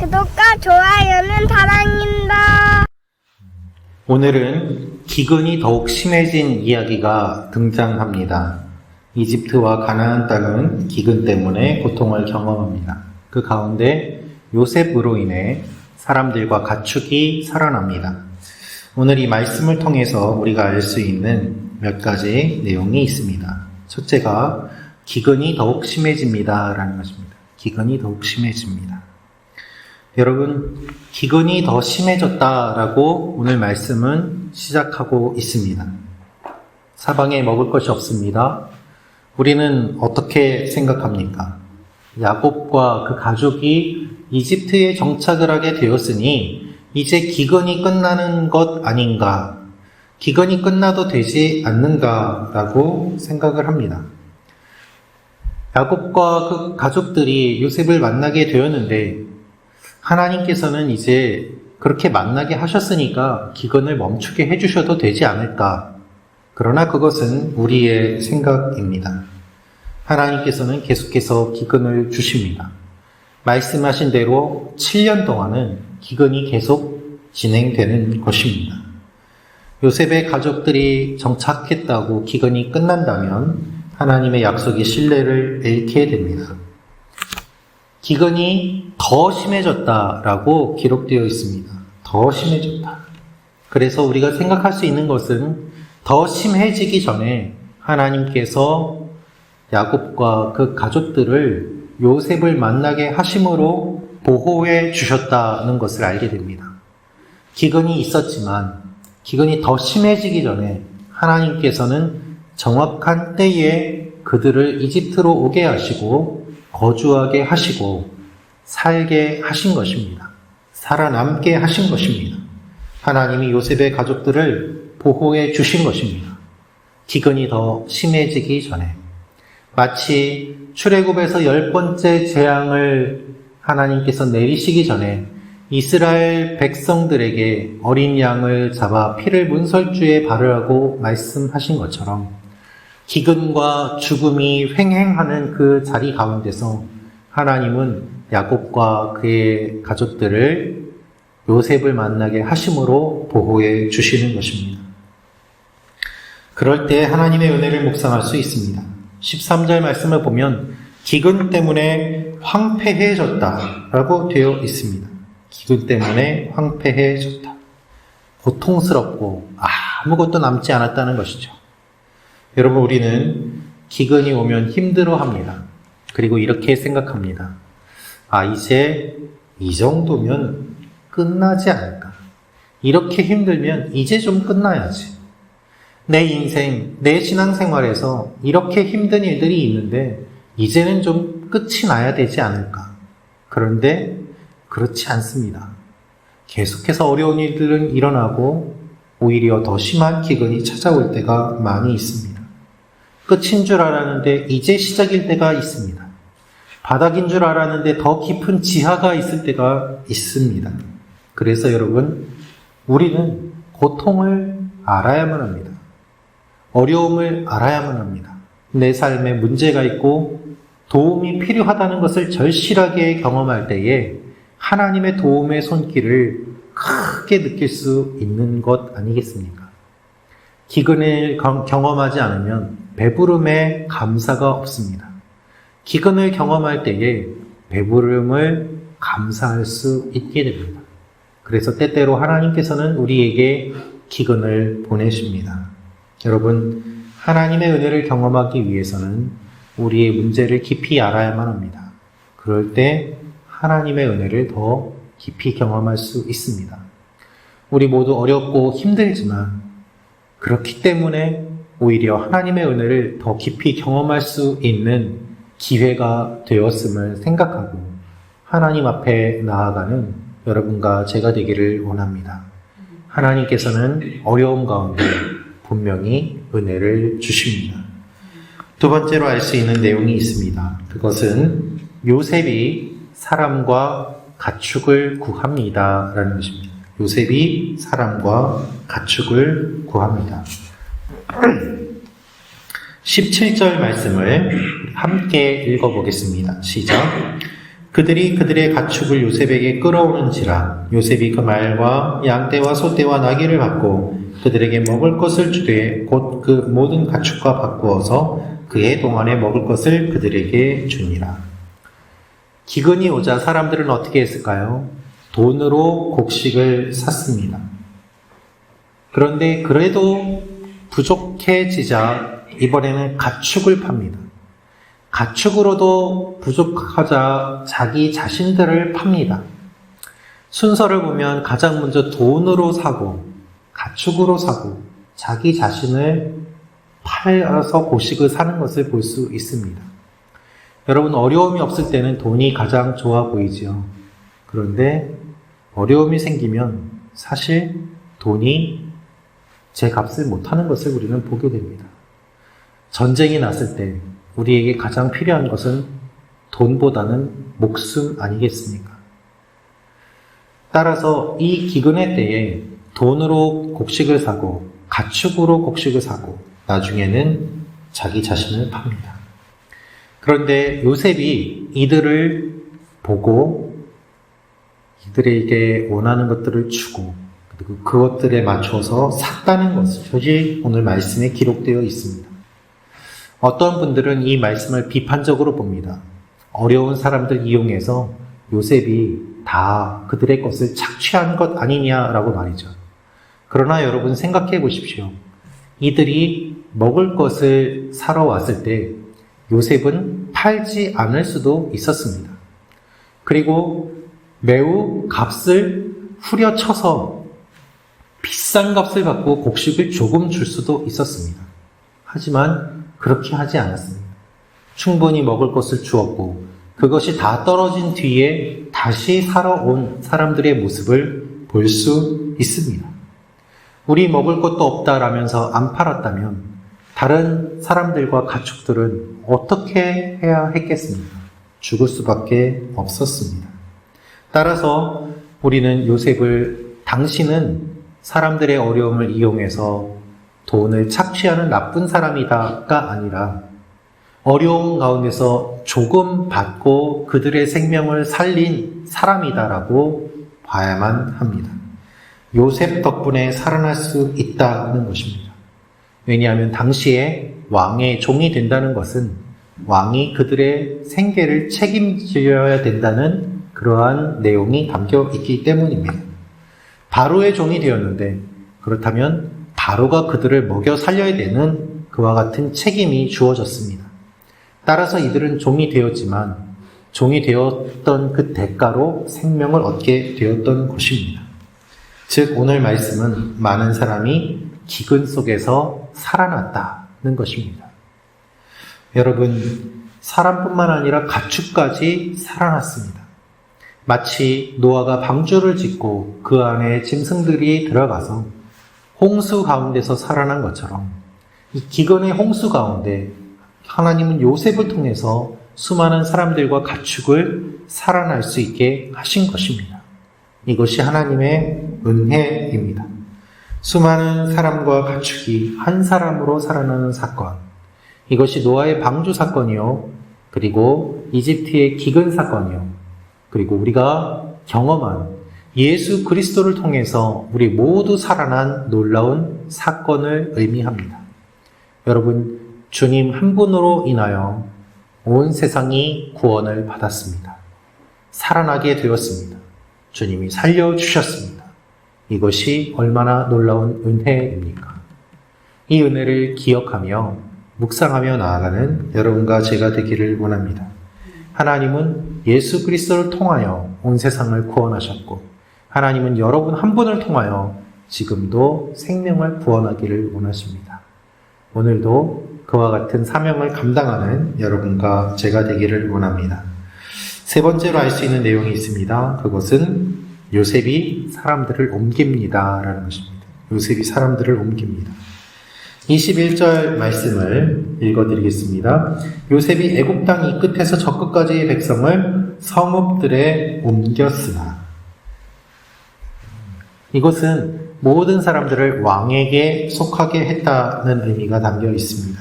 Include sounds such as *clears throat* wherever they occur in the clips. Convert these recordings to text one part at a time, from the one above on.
구독과 좋아요는 사랑입니다. 오늘은 기근이 더욱 심해진 이야기가 등장합니다. 이집트와 가나안 땅은 기근 때문에 고통을 경험합니다. 그 가운데 요셉으로 인해 사람들과 가축이 살아납니다. 오늘 이 말씀을 통해서 우리가 알 수 있는 몇 가지 내용이 있습니다. 첫째가 기근이 더욱 심해집니다. 라는 것입니다. 기근이 더욱 심해집니다. 여러분, 기근이 더 심해졌다라고 오늘 말씀은 시작하고 있습니다. 사방에 먹을 것이 없습니다. 우리는 어떻게 생각합니까? 야곱과 그 가족이 이집트에 정착을 하게 되었으니 이제 기근이 끝나는 것 아닌가? 기근이 끝나도 되지 않는가라고 생각을 합니다. 야곱과 그 가족들이 요셉을 만나게 되었는데 하나님께서는 이제 그렇게 만나게 하셨으니까 기근을 멈추게 해주셔도 되지 않을까. 그러나 그것은 우리의 생각입니다. 하나님께서는 계속해서 기근을 주십니다. 말씀하신 대로 7년 동안은 기근이 계속 진행되는 것입니다. 요셉의 가족들이 정착했다고 기근이 끝난다면 하나님의 약속이 신뢰를 잃게 됩니다. 기근이 더 심해졌다라고 기록되어 있습니다. 더 심해졌다. 그래서 우리가 생각할 수 있는 것은 더 심해지기 전에 하나님께서 야곱과 그 가족들을 요셉을 만나게 하심으로 보호해 주셨다는 것을 알게 됩니다. 기근이 있었지만 기근이 더 심해지기 전에 하나님께서는 정확한 때에 그들을 이집트로 오게 하시고 거주하게 하시고 살게 하신 것입니다. 살아남게 하신 것입니다. 하나님이 요셉의 가족들을 보호해 주신 것입니다. 기근이 더 심해지기 전에 마치 출애굽에서 열 번째 재앙을 하나님께서 내리시기 전에 이스라엘 백성들에게 어린 양을 잡아 피를 문설주에 바르라고 말씀하신 것처럼 기근과 죽음이 횡행하는 그 자리 가운데서 하나님은 야곱과 그의 가족들을 요셉을 만나게 하심으로 보호해 주시는 것입니다. 그럴 때 하나님의 은혜를 묵상할 수 있습니다. 13절 말씀을 보면 기근 때문에 황폐해졌다라고 되어 있습니다. 기근 때문에 황폐해졌다. 고통스럽고 아무것도 남지 않았다는 것이죠. 여러분, 우리는 기근이 오면 힘들어 합니다. 그리고 이렇게 생각합니다. 아, 이제 이 정도면 끝나지 않을까. 이렇게 힘들면 이제 좀 끝나야지. 내 인생, 내 신앙생활에서 이렇게 힘든 일들이 있는데 이제는 좀 끝이 나야 되지 않을까. 그런데 그렇지 않습니다. 계속해서 어려운 일들은 일어나고 오히려 더 심한 기근이 찾아올 때가 많이 있습니다. 끝인 줄 알았는데 이제 시작일 때가 있습니다. 바닥인 줄 알았는데 더 깊은 지하가 있을 때가 있습니다. 그래서 여러분, 우리는 고통을 알아야만 합니다. 어려움을 알아야만 합니다. 내 삶에 문제가 있고 도움이 필요하다는 것을 절실하게 경험할 때에 하나님의 도움의 손길을 크게 느낄 수 있는 것 아니겠습니까? 기근을 경험하지 않으면 배부름에 감사가 없습니다. 기근을 경험할 때에 배부름을 감사할 수 있게 됩니다. 그래서 때때로 하나님께서는 우리에게 기근을 보내십니다. 여러분, 하나님의 은혜를 경험하기 위해서는 우리의 문제를 깊이 알아야만 합니다. 그럴 때 하나님의 은혜를 더 깊이 경험할 수 있습니다. 우리 모두 어렵고 힘들지만 그렇기 때문에 오히려 하나님의 은혜를 더 깊이 경험할 수 있는 기회가 되었음을 생각하고 하나님 앞에 나아가는 여러분과 제가 되기를 원합니다. 하나님께서는 어려움 가운데 분명히 은혜를 주십니다. 두 번째로 알 수 있는 내용이 있습니다. 그것은 요셉이 사람과 가축을 구합니다. 라는 것입니다. 요셉이 사람과 가축을 구합니다. *clears throat* 17절 말씀을 함께 읽어보겠습니다. 시작. 그들이 그들의 가축을 요셉에게 끌어오는지라 요셉이 그 말과 양떼와 소떼와 나귀를 받고 그들에게 먹을 것을 주되 곧 그 모든 가축과 바꾸어서 그의 동안에 먹을 것을 그들에게 주니라. 기근이 오자 사람들은 어떻게 했을까요? 돈으로 곡식을 샀습니다. 그런데 그래도 부족해지자 이번에는 가축을 팝니다. 가축으로도 부족하자 자기 자신들을 팝니다. 순서를 보면 가장 먼저 돈으로 사고, 가축으로 사고, 자기 자신을 팔아서 곡식을 사는 것을 볼 수 있습니다. 여러분, 어려움이 없을 때는 돈이 가장 좋아 보이지요. 그런데 어려움이 생기면 사실 돈이 제 값을 못하는 것을 우리는 보게 됩니다. 전쟁이 났을 때 우리에게 가장 필요한 것은 돈보다는 목숨 아니겠습니까? 따라서 이 기근의 때에 돈으로 곡식을 사고 가축으로 곡식을 사고 나중에는 자기 자신을 팝니다. 그런데 요셉이 이들을 보고 이들에게 원하는 것들을 주고 그리고 그것들에 맞춰서 샀다는 것이 오늘 말씀에 기록되어 있습니다. 어떤 분들은 이 말씀을 비판적으로 봅니다. 어려운 사람들 이용해서 요셉이 다 그들의 것을 착취한 것 아니냐라고 말이죠. 그러나 여러분 생각해 보십시오. 이들이 먹을 것을 사러 왔을 때 요셉은 팔지 않을 수도 있었습니다. 그리고 매우 값을 후려쳐서 비싼 값을 받고 곡식을 조금 줄 수도 있었습니다. 하지만 그렇게 하지 않았습니다. 충분히 먹을 것을 주었고 그것이 다 떨어진 뒤에 다시 살아온 사람들의 모습을 볼 수 있습니다. 우리 먹을 것도 없다라면서 안 팔았다면 다른 사람들과 가축들은 어떻게 해야 했겠습니까? 죽을 수밖에 없었습니다. 따라서 우리는 요셉을 당신은 사람들의 어려움을 이용해서 돈을 착취하는 나쁜 사람이다가 아니라 어려운 가운데서 조금 받고 그들의 생명을 살린 사람이다라고 봐야만 합니다. 요셉 덕분에 살아날 수 있다는 것입니다. 왜냐하면 당시에 왕의 종이 된다는 것은 왕이 그들의 생계를 책임져야 된다는 그러한 내용이 담겨 있기 때문입니다. 바로의 종이 되었는데 그렇다면 바로가 그들을 먹여 살려야 되는 그와 같은 책임이 주어졌습니다. 따라서 이들은 종이 되었지만 종이 되었던 그 대가로 생명을 얻게 되었던 것입니다. 즉 오늘 말씀은 많은 사람이 기근 속에서 살아났다는 것입니다. 여러분 사람뿐만 아니라 가축까지 살아났습니다. 마치 노아가 방주를 짓고 그 안에 짐승들이 들어가서 홍수 가운데서 살아난 것처럼 이 기근의 홍수 가운데 하나님은 요셉을 통해서 수많은 사람들과 가축을 살아날 수 있게 하신 것입니다. 이것이 하나님의 은혜입니다. 수많은 사람과 가축이 한 사람으로 살아나는 사건. 이것이 노아의 방주 사건이요. 그리고 이집트의 기근 사건이요. 그리고 우리가 경험한 예수 그리스도를 통해서 우리 모두 살아난 놀라운 사건을 의미합니다. 여러분, 주님 한 분으로 인하여 온 세상이 구원을 받았습니다. 살아나게 되었습니다. 주님이 살려주셨습니다. 이것이 얼마나 놀라운 은혜입니까? 이 은혜를 기억하며 묵상하며 나아가는 여러분과 제가 되기를 원합니다. 하나님은 예수 그리스도를 통하여 온 세상을 구원하셨고 하나님은 여러분 한 분을 통하여 지금도 생명을 구원하기를 원하십니다. 오늘도 그와 같은 사명을 감당하는 여러분과 제가 되기를 원합니다. 세 번째로 알 수 있는 내용이 있습니다. 그것은 요셉이 사람들을 옮깁니다. 라는 것입니다. 요셉이 사람들을 옮깁니다. 21절 말씀을 읽어드리겠습니다. 요셉이 애굽 땅이 끝에서 저 끝까지의 백성을 성읍들에 옮겼으나 이것은 모든 사람들을 왕에게 속하게 했다는 의미가 담겨 있습니다.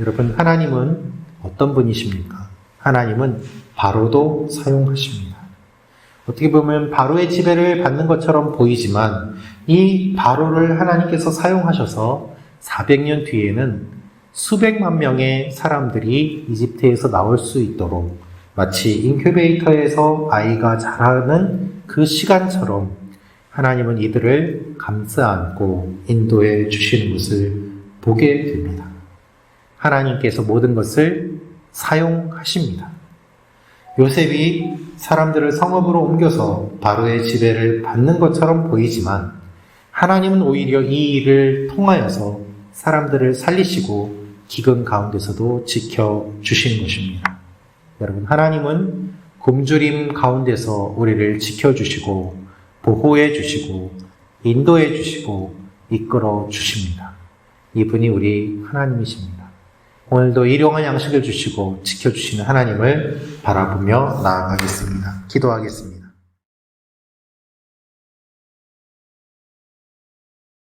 여러분, 하나님은 어떤 분이십니까? 하나님은 바로도 사용하십니다. 어떻게 보면 바로의 지배를 받는 것처럼 보이지만 이 바로를 하나님께서 사용하셔서 400년 뒤에는 수백만 명의 사람들이 이집트에서 나올 수 있도록 마치 인큐베이터에서 아이가 자라는 그 시간처럼 하나님은 이들을 감싸 안고 인도해 주시는 것을 보게 됩니다. 하나님께서 모든 것을 사용하십니다. 요셉이 사람들을 성읍으로 옮겨서 바로의 지배를 받는 것처럼 보이지만 하나님은 오히려 이 일을 통하여서 사람들을 살리시고 기근 가운데서도 지켜 주신 것입니다. 여러분, 하나님은 굶주림 가운데서 우리를 지켜 주시고 보호해 주시고 인도해 주시고 이끌어 주십니다. 이분이 우리 하나님이십니다. 오늘도 일용할 양식을 주시고 지켜 주시는 하나님을 바라보며 나아가겠습니다. 기도하겠습니다.